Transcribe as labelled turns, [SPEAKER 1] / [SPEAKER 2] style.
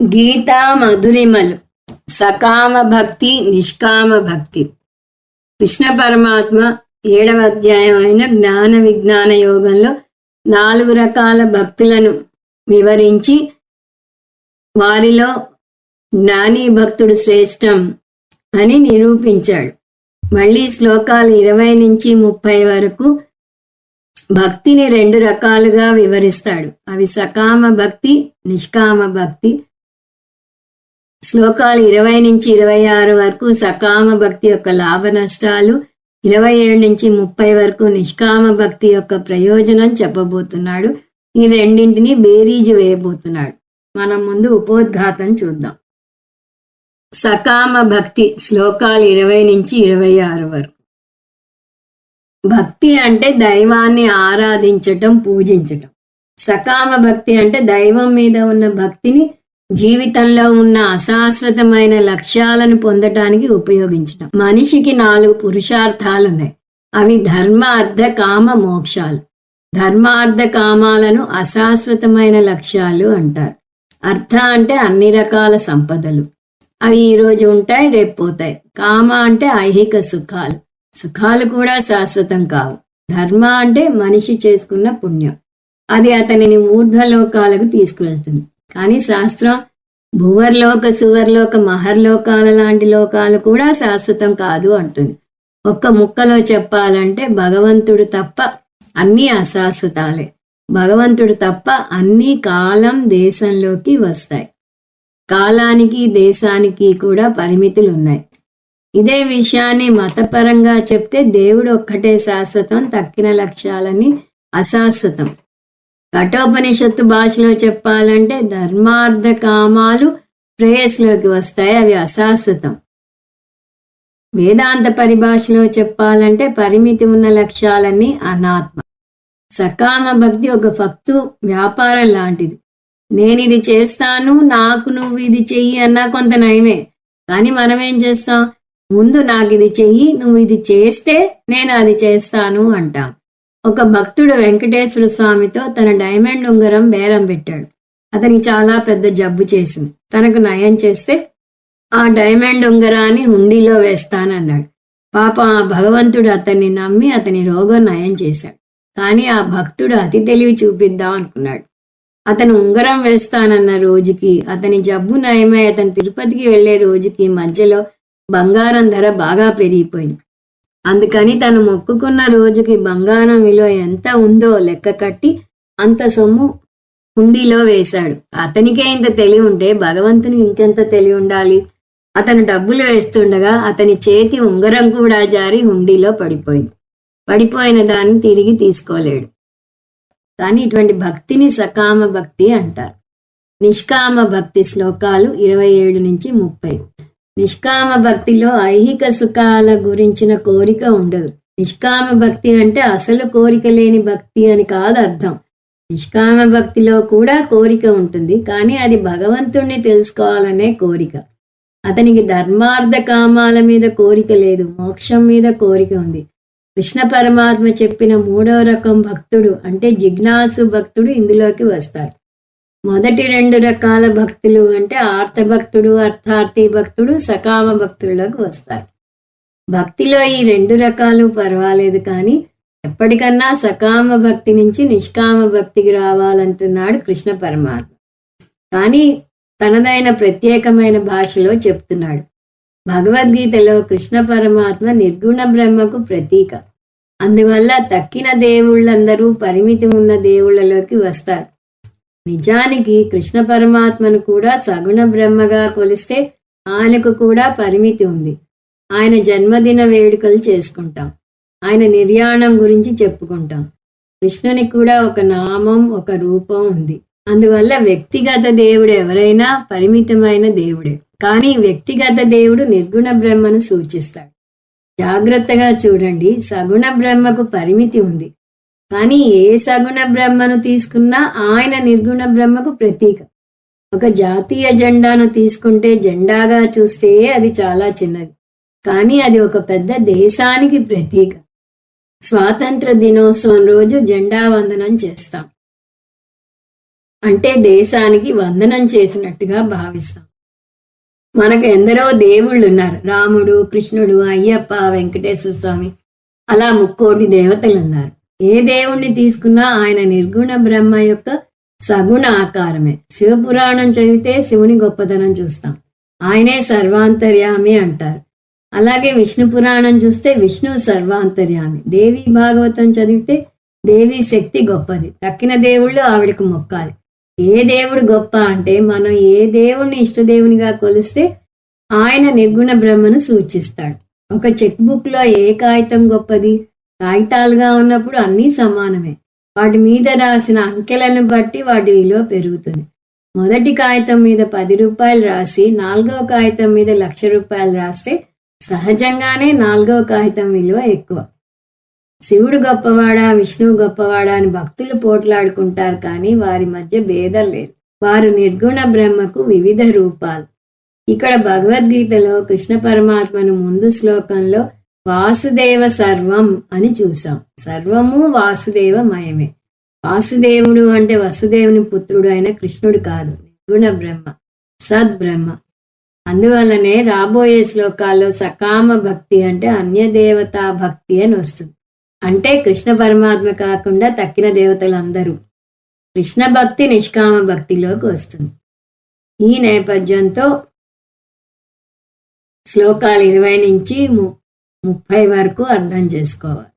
[SPEAKER 1] గీతా మధురిమలు సకామ భక్తి నిష్కామ భక్తి. కృష్ణ పరమాత్మ ఏడవ అధ్యాయం అయిన జ్ఞాన విజ్ఞాన యోగంలో నాలుగు రకాల భక్తులను వివరించి వారిలో జ్ఞాని భక్తుడు శ్రేష్టం అని నిరూపించాడు. మళ్ళీ శ్లోకాలు ఇరవై నుంచి ముప్పై వరకు భక్తిని రెండు రకాలుగా వివరిస్తాడు. అవి సకామ భక్తి నిష్కామ భక్తి. శ్లోకాలు ఇరవై నుంచి ఇరవై ఆరు వరకు సకామ భక్తి యొక్క లాభ నష్టాలు ఇరవై ఏడు నుంచి ముప్పై వరకు నిష్కామ భక్తి యొక్క ప్రయోజనం చెప్పబోతున్నాడు. ఈ రెండింటిని బేరీజు వేయబోతున్నాడు. మనం ముందు ఉపోద్ఘాతం చూద్దాం. సకామ భక్తి శ్లోకాలు ఇరవై నుంచి ఇరవై ఆరు వరకు. భక్తి అంటే దైవాన్ని ఆరాధించటం పూజించటం. సకామ భక్తి అంటే దైవం మీద ఉన్న భక్తిని జీవితంలో ఉన్న అశాశ్వతమైన లక్ష్యాలను పొందటానికి ఉపయోగించడం మనిషికి నాలుగు పురుషార్థాలు ఉన్నాయి అవి ధర్మ అర్థ కామ మోక్షాలు. ధర్మార్థ కామాలను అశాశ్వతమైన లక్ష్యాలు అంటారు. అర్థ అంటే అన్ని రకాల సంపదలు. అవి ఈరోజు ఉంటాయి రేపు పోతాయి. కామ అంటే ఐహిక సుఖాలు. సుఖాలు కూడా శాశ్వతం కావు. ధర్మ అంటే మనిషి చేసుకున్న పుణ్యం. అది అతనిని ఊర్ధ్వలోకాలకు తీసుకువెళ్తుంది. కానీ శాస్త్రం భూవర్లోక సువర్లోక మహర్లోకాల లాంటి లోకాలు కూడా శాశ్వతం కాదు అంటుంది. ఒక్క ముక్కలో చెప్పాలంటే భగవంతుడు తప్ప అన్నీ అశాశ్వతాలే. భగవంతుడు తప్ప అన్ని కాలం దేశంలోకి వస్తాయి. కాలానికి దేశానికి కూడా పరిమితులు ఉన్నాయి ఇదే విషయాన్ని మతపరంగా చెప్తే దేవుడు ఒక్కటే శాశ్వతం తక్కిన లక్ష్యాలని అశాశ్వతం. కఠోపనిషత్తు భాషలో చెప్పాలంటే ధర్మార్థ కామాలు ప్రేయస్లోకి వస్తాయి అవి అశాశ్వతం. వేదాంత పరిభాషలో చెప్పాలంటే పరిమితి ఉన్న లక్ష్యాలన్నీ అనాత్మ. సకామ భక్తి ఒక భక్తు వ్యాపారం లాంటిది. నేను ఇది చేస్తాను నాకు నువ్వు ఇది చెయ్యి అన్నా కొంత నయమే. కానీ మనం ఏం చేస్తాం? ముందు నాకు ఇది చెయ్యి నువ్వు ఇది చేస్తే నేను అది చేస్తాను అంటాం. ఒక భక్తుడు వెంకటేశ్వర స్వామితో తన డైమండ్ ఉంగరం బేరం పెట్టాడు. అతనికి చాలా పెద్ద జబ్బు చేసింది. తనకు నయం చేస్తే ఆ డైమండ్ ఉంగరాన్ని హుండీలో వేస్తానన్నాడు. పాప ఆ భగవంతుడు అతన్ని నమ్మి అతని రోగం నయం చేశాడు. కానీ ఆ భక్తుడు అతి తెలివి చూపిద్దాం అనుకున్నాడు. అతను ఉంగరం వేస్తానన్న రోజుకి అతని జబ్బు నయమై అతను తిరుపతికి వెళ్ళే రోజుకి మధ్యలో బంగారం ధర బాగా పెరిగిపోయింది. అందుకని తను మొక్కుకున్న రోజుకి బంగారం విలువ ఎంత ఉందో లెక్క కట్టి అంత సొమ్ము హుండీలో వేశాడు. అతనికే ఇంత తెలివి ఉంటే భగవంతునికి ఇంకెంత తెలివి ఉండాలి? అతను డబ్బులు వేస్తుండగా అతని చేతి ఉంగరం కూడా జారి హుండీలో పడిపోయింది. పడిపోయిన దాన్ని తిరిగి తీసుకోలేడు. కానీ ఇటువంటి భక్తిని సకామ భక్తి అంటారు. నిష్కామ భక్తి శ్లోకాలు ఇరవై ఏడు నుంచి ముప్పై. నిష్కామ భక్తిలో ఐహిక సుఖాల గురించిన కోరిక ఉండదు. నిష్కామ భక్తి అంటే అసలు కోరిక లేని భక్తి అని కాదు అర్థం. నిష్కామ భక్తిలో కూడా కోరిక ఉంటుంది కానీ అది భగవంతుణ్ణి తెలుసుకోవాలనే కోరిక. అతనికి ధర్మార్థ కామాల మీద కోరిక లేదు మోక్షం మీద కోరిక ఉంది. కృష్ణ పరమాత్మ చెప్పిన మూడో రకం భక్తుడు అంటే జిజ్ఞాసు భక్తుడు ఇందులోకి వస్తారు మొదటి రెండు రకాల భక్తులు అంటే ఆర్తభక్తుడు అర్థార్థి భక్తుడు సకామ భక్తుల్లోకి వస్తారు. భక్తిలో ఈ రెండు రకాలు పర్వాలేదు కానీ ఎప్పటికన్నా సకామ భక్తి నుంచి నిష్కామ భక్తికి రావాలంటున్నాడు కృష్ణ పరమాత్మ. కానీ తనదైన ప్రత్యేకమైన భాషలో చెప్తున్నాడు. భగవద్గీతలో కృష్ణ పరమాత్మ నిర్గుణ బ్రహ్మకు ప్రతీక. అందువల్ల తక్కిన దేవుళ్ళందరూ పరిమితి ఉన్న దేవుళ్ళలోకి వస్తారు. నిజానికి కృష్ణ పరమాత్మను కూడా సగుణ బ్రహ్మగా కొలిస్తే ఆయనకు కూడా పరిమితి ఉంది. ఆయన జన్మదిన వేడుకలు చేసుకుంటాం. ఆయన నిర్యాణం గురించి చెప్పుకుంటాం. కృష్ణుని కూడా ఒక నామం ఒక రూపం ఉంది. అందువల్ల వ్యక్తిగత దేవుడు ఎవరైనా పరిమితమైన దేవుడే. కానీ వ్యక్తిగత దేవుడు నిర్గుణ బ్రహ్మను సూచిస్తాడు. జాగ్రత్తగా చూడండి. సగుణ బ్రహ్మకు పరిమితి ఉంది. కానీ ఏ సగుణ బ్రహ్మను తీసుకున్నా ఆయన నిర్గుణ బ్రహ్మకు ప్రతీక. ఒక జాతీయ జెండాను తీసుకుంటే జెండాగా చూస్తే అది చాలా చిన్నది. కానీ అది ఒక పెద్ద దేశానికి ప్రతీక. స్వాతంత్ర దినోత్సవం రోజు జెండా వందనం చేస్తాం. అంటే దేశానికి వందనం చేసినట్టుగా భావిస్తాం. మనకు ఎందరో దేవుళ్ళు ఉన్నారు. రాముడు కృష్ణుడు అయ్యప్ప వెంకటేశ్వర స్వామి. అలా ముక్కోటి దేవతలు ఉన్నారు. ఏ దేవుణ్ణి తీసుకున్నా ఆయన నిర్గుణ బ్రహ్మ యొక్క సగుణ ఆకారమే. శివపురాణం చదివితే శివుని గొప్పతనం చూస్తాం. ఆయనే సర్వాంతర్యామి అంటారు. అలాగే విష్ణు పురాణం చూస్తే విష్ణు సర్వాంతర్యామి. దేవి భాగవతం చదివితే దేవి శక్తి గొప్పది. తక్కిన దేవుళ్ళు ఆవిడకు మొక్కాలి. ఏ దేవుడు గొప్ప అంటే మనం ఏ దేవుణ్ణి ఇష్టదేవునిగా కొలిస్తే ఆయన నిర్గుణ బ్రహ్మను సూచిస్తాడు. ఒక చెక్ బుక్లో ఏ కాగితం గొప్పది? కాగితాలుగా ఉన్నప్పుడు అన్నీ సమానమే. వాటి మీద రాసిన అంకెలను బట్టి వాటి విలువ పెరుగుతుంది. మొదటి కాగితం మీద పది రూపాయలు రాసి నాలుగవ కాగితం మీద లక్ష రూపాయలు రాస్తే సహజంగానే నాలుగవ కాగితం విలువ ఎక్కువ. శివుడు గొప్పవాడా విష్ణువు గొప్పవాడా అని భక్తులు పోట్లాడుకుంటారు కానీ వారి మధ్య భేదం లేదు. వారు నిర్గుణ బ్రహ్మకు వివిధ రూపాలు. ఇక్కడ భగవద్గీతలో కృష్ణ పరమాత్మను ముందు శ్లోకంలో వాసుదేవ సర్వం అని చూసాం. సర్వము వాసుదేవమయమే. వాసుదేవుడు అంటే వసుదేవుని పుత్రుడు అయిన కృష్ణుడు కాదు. నిర్గుణ బ్రహ్మ సద్బ్రహ్మ. అందువల్లనే రాబోయే శ్లోకాల్లో సకామ భక్తి అంటే అన్యదేవతా భక్తి అని వస్తుంది. అంటే కృష్ణ పరమాత్మ కాకుండా తక్కిన దేవతలందరూ కృష్ణ భక్తి నిష్కామ భక్తిలోకి వస్తుంది. ఈ నేపథ్యంతో శ్లోకాలు ఇరవై నుంచి ము- ముప్పై వరకు అర్థం చేసుకోవాలి